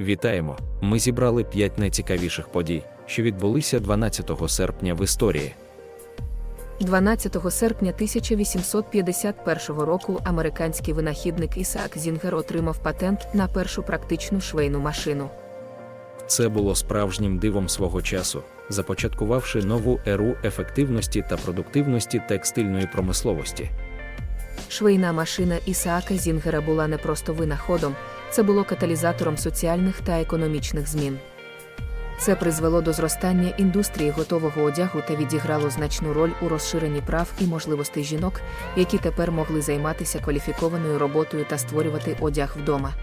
Вітаємо! Ми зібрали 5 найцікавіших подій, що відбулися 12 серпня в історії. 12 серпня 1851 року американський винахідник Ісаак Зінгер отримав патент на першу практичну швейну машину. Це було справжнім дивом свого часу, започаткувавши нову еру ефективності та продуктивності текстильної промисловості. Швейна машина Ісаака Зінгера була не просто винаходом, це було каталізатором соціальних та економічних змін. Це призвело до зростання індустрії готового одягу та відіграло значну роль у розширенні прав і можливостей жінок, які тепер могли займатися кваліфікованою роботою та створювати одяг вдома.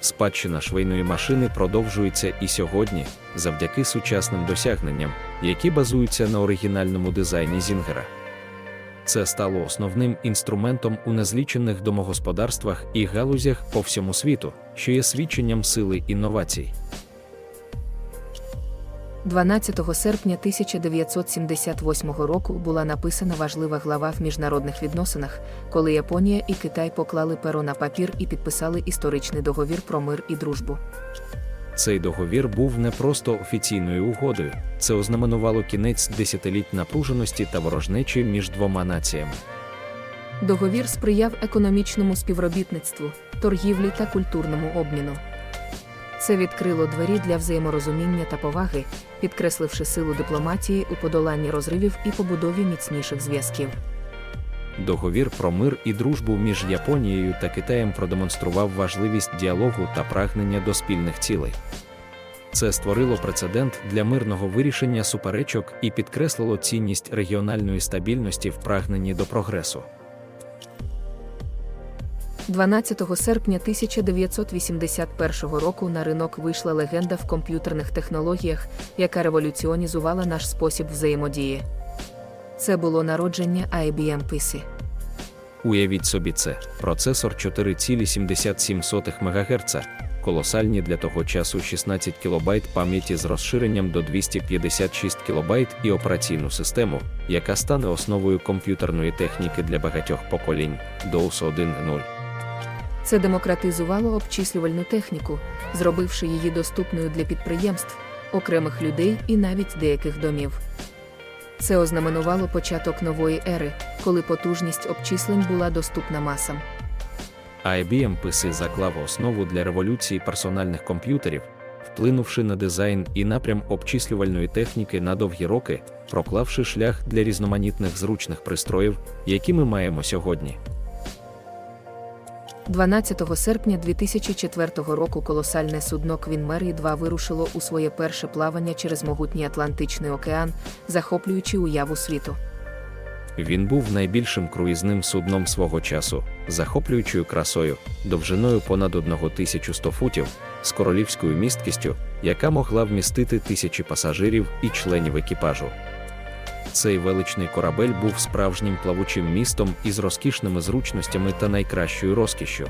Спадщина швейної машини продовжується і сьогодні, завдяки сучасним досягненням, які базуються на оригінальному дизайні Зінгера. Це стало основним інструментом у незлічених домогосподарствах і галузях по всьому світу, що є свідченням сили інновацій. 12 серпня 1978 року була написана важлива глава в міжнародних відносинах, коли Японія і Китай поклали перо на папір і підписали історичний договір про мир і дружбу. Цей договір був не просто офіційною угодою, це ознаменувало кінець десятиліть напруженості та ворожнечі між двома націями. Договір сприяв економічному співробітництву, торгівлі та культурному обміну. Це відкрило двері для взаєморозуміння та поваги, підкресливши силу дипломатії у подоланні розривів і побудові міцніших зв'язків. Договір про мир і дружбу між Японією та Китаєм продемонстрував важливість діалогу та прагнення до спільних цілей. Це створило прецедент для мирного вирішення суперечок і підкреслило цінність регіональної стабільності в прагненні до прогресу. 12 серпня 1981 року на ринок вийшла легенда в комп'ютерних технологіях, яка революціонізувала наш спосіб взаємодії. Це було народження IBM PC. Уявіть собі це процесор 4,77 МГц, колосальні для того часу 16 кБ пам'яті з розширенням до 256 кБ і операційну систему, яка стане основою комп'ютерної техніки для багатьох поколінь DOS 1.0. Це демократизувало обчислювальну техніку, зробивши її доступною для підприємств, окремих людей і навіть деяких домів. Це ознаменувало початок нової ери, коли потужність обчислень була доступна масам. IBM PC заклав основу для революції персональних комп'ютерів, вплинувши на дизайн і напрям обчислювальної техніки на довгі роки, проклавши шлях для різноманітних зручних пристроїв, які ми маємо сьогодні. 12 серпня 2004 року колосальне судно Queen Mary 2 вирушило у своє перше плавання через могутній Атлантичний океан, захоплюючи уяву світу. Він був найбільшим круїзним судном свого часу, захоплюючою красою, довжиною понад 1100 футів, з королівською місткістю, яка могла вмістити тисячі пасажирів і членів екіпажу. Цей величний корабель був справжнім плавучим містом із розкішними зручностями та найкращою розкішшю.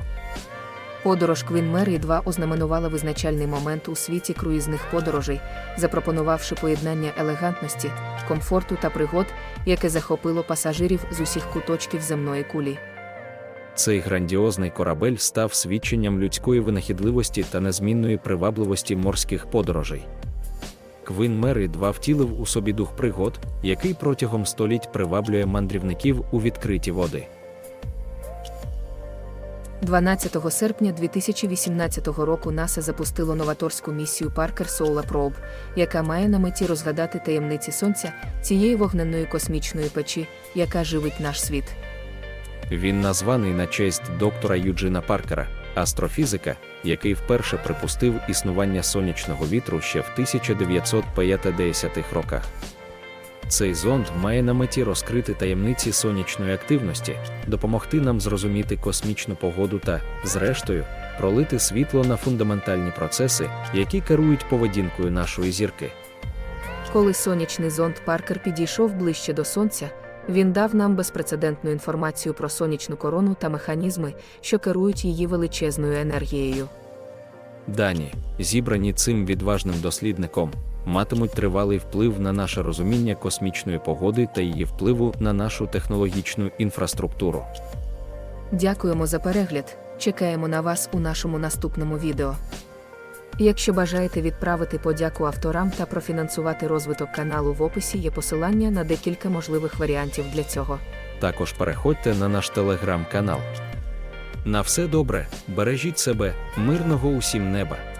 Подорож Queen Mary 2 ознаменувала визначальний момент у світі круїзних подорожей, запропонувавши поєднання елегантності, комфорту та пригод, яке захопило пасажирів з усіх куточків земної кулі. Цей грандіозний корабель став свідченням людської винахідливості та незмінної привабливості морських подорожей. Квін Мері 2 втілив у собі дух пригод, який протягом століть приваблює мандрівників у відкриті води. 12 серпня 2018 року НАСА запустило новаторську місію Parker Solar Probe, яка має на меті розгадати таємниці сонця цієї вогненної космічної печі, яка живить наш світ. Він названий на честь доктора Юджина Паркера, астрофізика, який вперше припустив існування сонячного вітру ще в 1950-х роках. Цей зонд має на меті розкрити таємниці сонячної активності, допомогти нам зрозуміти космічну погоду та, зрештою, пролити світло на фундаментальні процеси, які керують поведінкою нашої зірки. Коли сонячний зонд Паркер підійшов ближче до сонця, він дав нам безпрецедентну інформацію про сонячну корону та механізми, що керують її величезною енергією. Дані, зібрані цим відважним дослідником, матимуть тривалий вплив на наше розуміння космічної погоди та її впливу на нашу технологічну інфраструктуру. Дякуємо за перегляд. Чекаємо на вас у нашому наступному відео. Якщо бажаєте відправити подяку авторам та профінансувати розвиток каналу в описі є посилання на декілька можливих варіантів для цього. Також переходьте на наш телеграм-канал. На все добре, бережіть себе, мирного усім неба!